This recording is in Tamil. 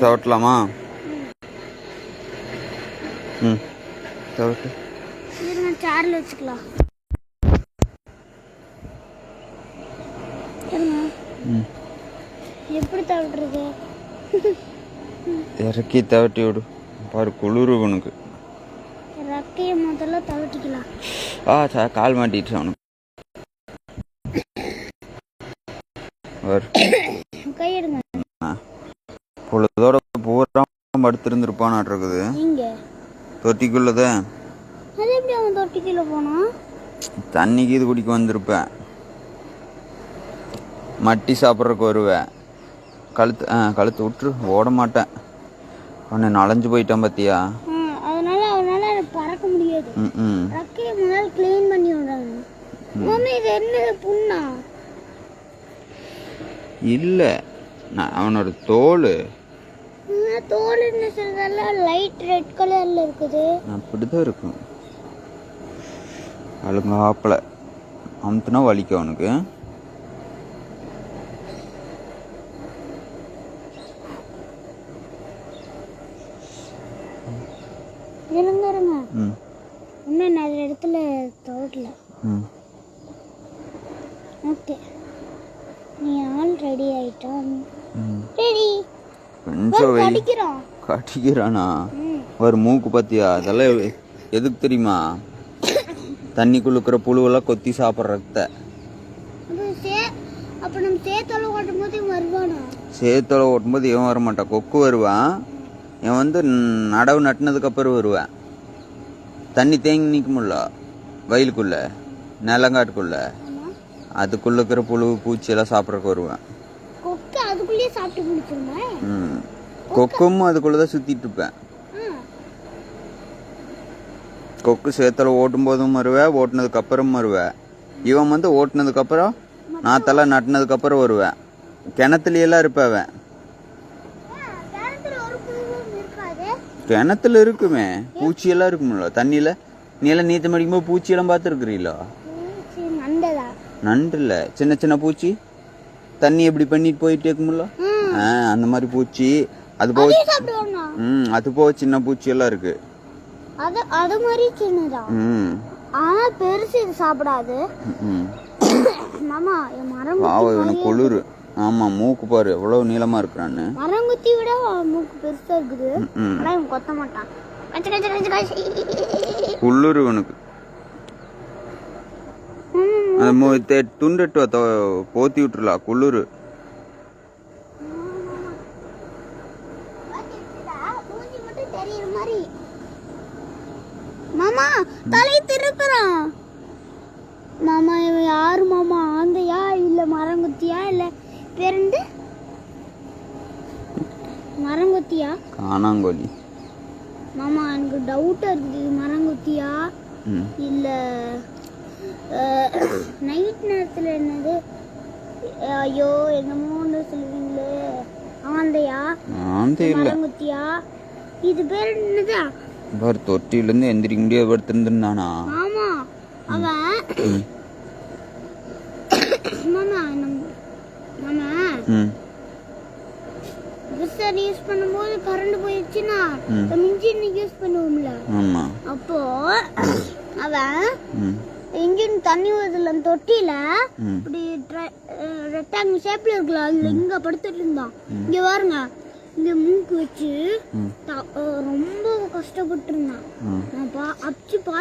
தவட்டலாமா? ம் தவட்டு. சாரில் வச்சுக்கலாம். எப்படி இறக்கி தவட்டி விடு. பாரு குளிர் உனக்கு. ரெக்கையை முதல்ல தவிட்டிக்கலாம். ஆ சா கால் மாட்டிட்டு அவனுக்கு. கையெடுங்க பொழுதோட பூரா படுத்திருந்துருப்பான் இருக்குது இங்க? தொட்டிக்குள்ளதே. அது எப்படி அவன் தொட்டிக்குள்ள போனான் தண்ணிக்கு இது குடிக்க வந்திருப்பேன் மட்டி சாப்பிட்றதுக்கு வருவேன் கழுத்து ஆ கழுத்து விட்டுரு ஓட மாட்டேன். அவனை நனைஞ்சு போயிட்டான் பார்த்தியா அதனால அவனால பறக்க முடியாது. ம் ம். ரெக்கையை முதல்ல க்ளீன் பண்ணி விடுறாங்க மம்மி இது என்ன புண்ணா? இல்லை. நான் அவனோட தோல் தோல் என்ன சொல்றதால லைட் ரெட் கலர்ல இருக்குது. அப்படிதான் இருக்கும். அழுங்க ஆப்பில் அமுத்துனா வலிக்கும் அவனுக்கு. இருங்க இருங்க. ம். இன்னும் நிறைய இடத்துல தோட்டல ம். ஓகே. ரெடி ஆயிட்டான் ம். ரெடி கொஞ்சம் வெயில். அடிக்கிறான் கட்டிக்கிறானா ம். ஒரு மூக்கு பத்தியா? அதெல்லாம் எதுக்கு தெரியுமா? தண்ணிக்குள்ள இருக்கிற புழுவெல்லாம் கொத்தி சாப்பிட்றத. அப்போ நம்ம சேத்தோல ஓட்டும் போது இவன் வருவானா? சேத்தோட ஓட்டும்போது இவன் வர மாட்டான் கொக்கு வருவான். இவன் வந்து நடவு நட்டினதுக்கு அப்புறம் வருவேன். தண்ணி தேங்கி நிற்கும்ல வயலுக்குள்ள நிலங்காட்டுக்குள்ள. அதுக்குள்ள இருக்கிற புழு பூச்சி எல்லாம் சாப்பிட்றதுக்கு வருவேன். கொக்கு அதுக்குள்ளேயே சாப்பிட்டு முடிச்சிருமா? ம். கொக்கும் அதுக்குள்ள தான் சுத்திட்டு இருப்பேன். கொக்கு சேத்துல ஓட்டும் போதும் வருவேன் ஓட்டுனதுக்கு அப்புறம் வருவேன் இவன் வந்து ஓட்டுனதுக்கு அப்புறம் நாத்தெல்லாம் நட்டினதுக்கு அப்புறம் வருவேன் கிணத்துல எல்லாம் இருப்பவன் கிணத்துல இருக்குமே. பூச்சியெல்லாம் இருக்கும்ல தண்ணியில? நீ எல்லாம் நீச்சல் அடிக்கும்போது பூச்சியெல்லாம் பார்த்துருக்குறீங்களா? நண்டு இல்ல சின்ன சின்ன பூச்சி? தண்ணி எப்படி பண்ணிட்டு போயிட்டே இருக்கும்ல அந்த மாதிரி பூச்சி. அது போக ம் அது போக சின்ன பூச்சி எல்லாம் இருக்கு. அது அது மாதிரி சின்னதா? ம். ஆனா பெருசு இது சாப்பிடாது. மாமா மரம் பாவம் இவனுக்கு குளிர். ஆமா மூக்கு பாரு எவ்வளவு நீளமா இருக்கிறான்னு. மரங்குத்தி விட மூக்கு பெருசா இருக்குது. ம் ஆனா இவன் கொத்த மாட்டான். கச்சு கச்சு கச்சு கச்சு குளிர் இவனுக்கு. மூஞ்சி மட்டும் தெரியுற மாதிரி மாமா தலை திருப்புறான் மாமா இவன் யாரு மாமா? ஆந்தையா இல்ல மரங்குத்தியா இல்ல பேருந்து மரங்குத்தியா? காணாங்கோழி மாமா எனக்கு டவுட்டா இருக்குது. மரங்குத்தியா இல்ல நைட் நேரத்துல என்னது? ஐயோ என்னமோன்னு சொல்லுவீங்களே ஆந்தையா? ஆந்தே இல்லை. மரங்குத்தியா? இது பேர் என்னதா? பாரு தொட்டிலேருந்து எந்திரிக்க முடியாது படுத்திருந்தானா ஆமா அவன் மாமா மாமா ம். விசர் யூஸ் பண்ணும்போது கரண்ட் போயிடுச்சுன்னா ம். நம்ம இன்ஜின் யூஸ் பண்ணுவோம்ல. ஆமாம் அப்போ அவன் இன்ஜின் தண்ணி அந்த தொட்டியில இப்படி ரெக்டாங்கிள் ஷேப்ல இருக்கலாம் அதுல இங்க படுத்துட்டு இருந்தான். இங்க பாருங்க. இங்க மூக்கு வச்சு ரொம்ப கஷ்டப்பட்டு இருந்தான். நான் பா அப்சி பார்த்து